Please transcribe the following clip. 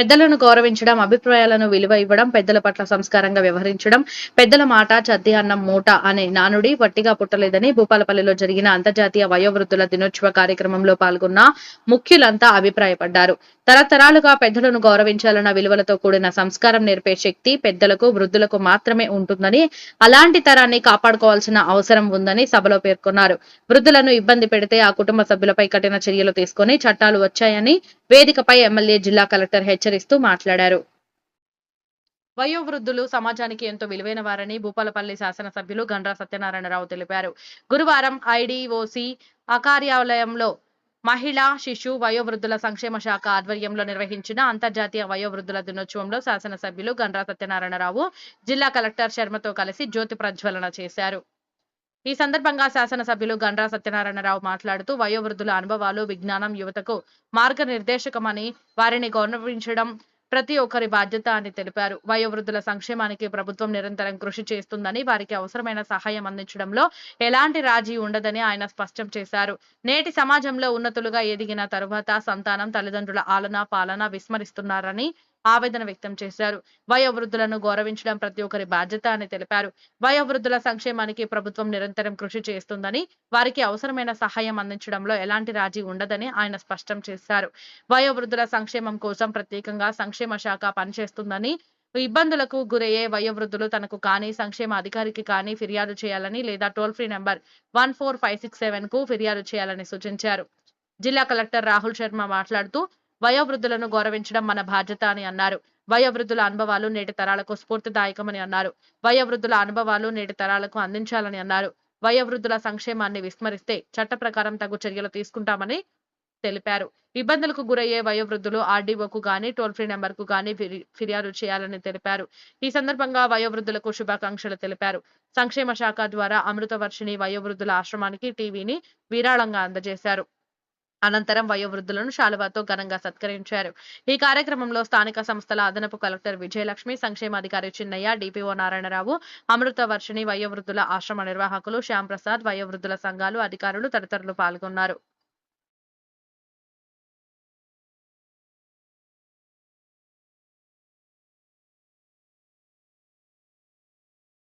పెద్దలను గౌరవించడం అభిప్రాయాలను విలువ ఇవ్వడం పెద్దల పట్ల సంస్కారంగా వ్యవహరించడం పెద్దల మాట చద్ది అన్నం మూట అనే నానుడి వట్టిగా పుట్టలేదని భూపాలపల్లిలో జరిగిన అంతర్జాతీయ వయోవృద్ధుల దినోత్సవ కార్యక్రమంలో పాల్గొన్న ముఖ్యులంతా అభిప్రాయపడ్డారు. తరతరాలుగా పెద్దలను గౌరవించాలన్న విలువలతో కూడిన సంస్కారం నేర్పే శక్తి పెద్దలకు వృద్ధులకు మాత్రమే ఉంటుందని అలాంటి తరాన్ని కాపాడుకోవాల్సిన అవసరం ఉందని సభలో పేర్కొన్నారు. వృద్ధులను ఇబ్బంది పెడితే ఆ కుటుంబ సభ్యులపై కఠిన చర్యలు తీసుకొని చట్టాలు వచ్చాయని వేదికపై ఎమ్మెల్యే జిల్లా కలెక్టర్ హెచ్చరిస్తూ మాట్లాడారు. వయోవృద్ధులు సమాజానికి ఎంతో విలువైన వారని భూపాలపల్లి శాసనసభ్యులు గండ్రా సత్యనారాయణరావు తెలిపారు. గురువారం ఐడిఓసి అకార్యాలయంలో కార్యాలయంలో మహిళా శిశు వయోవృద్ధుల సంక్షేమ శాఖ ఆధ్వర్యంలో నిర్వహించిన అంతర్జాతీయ వయోవృద్ధుల దినోత్సవంలో శాసనసభ్యులు గండ్రా సత్యనారాయణరావు జిల్లా కలెక్టర్ శర్మతో కలిసి జ్యోతి ప్రజ్వలన చేశారు. ఈ సందర్భంగా శాసనసభ్యులు గండ్రా సత్యనారాయణరావు మాట్లాడుతూ వయోవృద్ధుల అనుభవాలు విజ్ఞానం యువతకు మార్గనిర్దేశకమని వారిని గౌరవించడం ప్రతి ఒక్కరి బాధ్యత అని తెలిపారు. వయోవృద్ధుల సంక్షేమానికి ప్రభుత్వం నిరంతరం కృషి చేస్తుందని వారికి అవసరమైన సహాయం అందించడంలో ఎలాంటి రాజీ ఉండదని ఆయన స్పష్టం చేశారు. నేటి సమాజంలో ఉన్నతులుగా ఎదిగిన తరువాత సంతానం తల్లిదండ్రుల ఆలన పాలన విస్మరిస్తున్నారని ఆవేదన వ్యక్తం చేశారు. వయోవృద్ధులను గౌరవించడం ప్రతి ఒక్కరి బాధ్యత అని తెలిపారు. వయోవృద్ధుల సంక్షేమానికి ప్రభుత్వం నిరంతరం కృషి చేస్తుందని వారికి అవసరమైన సహాయం అందించడంలో ఎలాంటి రాజీ ఉండదని ఆయన స్పష్టం చేశారు. వయోవృద్ధుల సంక్షేమం కోసం ప్రత్యేకంగా సంక్షేమ శాఖ పనిచేస్తుందని ఇబ్బందులకు గురయ్యే వయోవృద్ధులు తనకు కానీ సంక్షేమ అధికారికి కానీ ఫిర్యాదు చేయాలని లేదా toll free number one four five six సెవెన్కు ఫిర్యాదు చేయాలని సూచించారు. జిల్లా కలెక్టర్ రాహుల్ శర్మ మాట్లాడుతూ వయోవృద్ధులను గౌరవించడం మన బాధ్యత అని అన్నారు. వయోవృద్ధుల అనుభవాలు నేటి తరాలకు స్ఫూర్తిదాయకమని అన్నారు. వయోవృద్ధుల అనుభవాలు నేటి తరాలకు అందించాలని అన్నారు. వయోవృద్ధుల సంక్షేమాన్ని విస్మరిస్తే చట్ట ప్రకారం తగు చర్యలు తీసుకుంటామని తెలిపారు. ఇబ్బందులకు గురయ్యే వయోవృద్ధులు ఆర్డీఓకు గాని టోల్ ఫ్రీ నెంబర్కు గాని ఫిర్యాదు చేయాలని తెలిపారు. ఈ సందర్భంగా వయోవృద్ధులకు శుభాకాంక్షలు తెలిపారు. సంక్షేమ శాఖ ద్వారా అమృత వర్షిణి వయోవృద్ధుల ఆశ్రమానికి టీవీని విరాళంగా అందజేశారు. అనంతరం వయోవృద్ధులను శాలువాతో ఘనంగా సత్కరించారు. ఈ కార్యక్రమంలో స్థానిక సంస్థల అదనపు కలెక్టర్ విజయలక్ష్మి సంక్షేమాధికారి చిన్నయ్య డిపిఓ నారాయణరావు అమృత వర్షిణి వయోవృద్ధుల ఆశ్రమ నిర్వాహకులు శ్యాంప్రసాద్ వయోవృద్ధుల సంఘాలు అధికారులు తదితరులు పాల్గొన్నారు.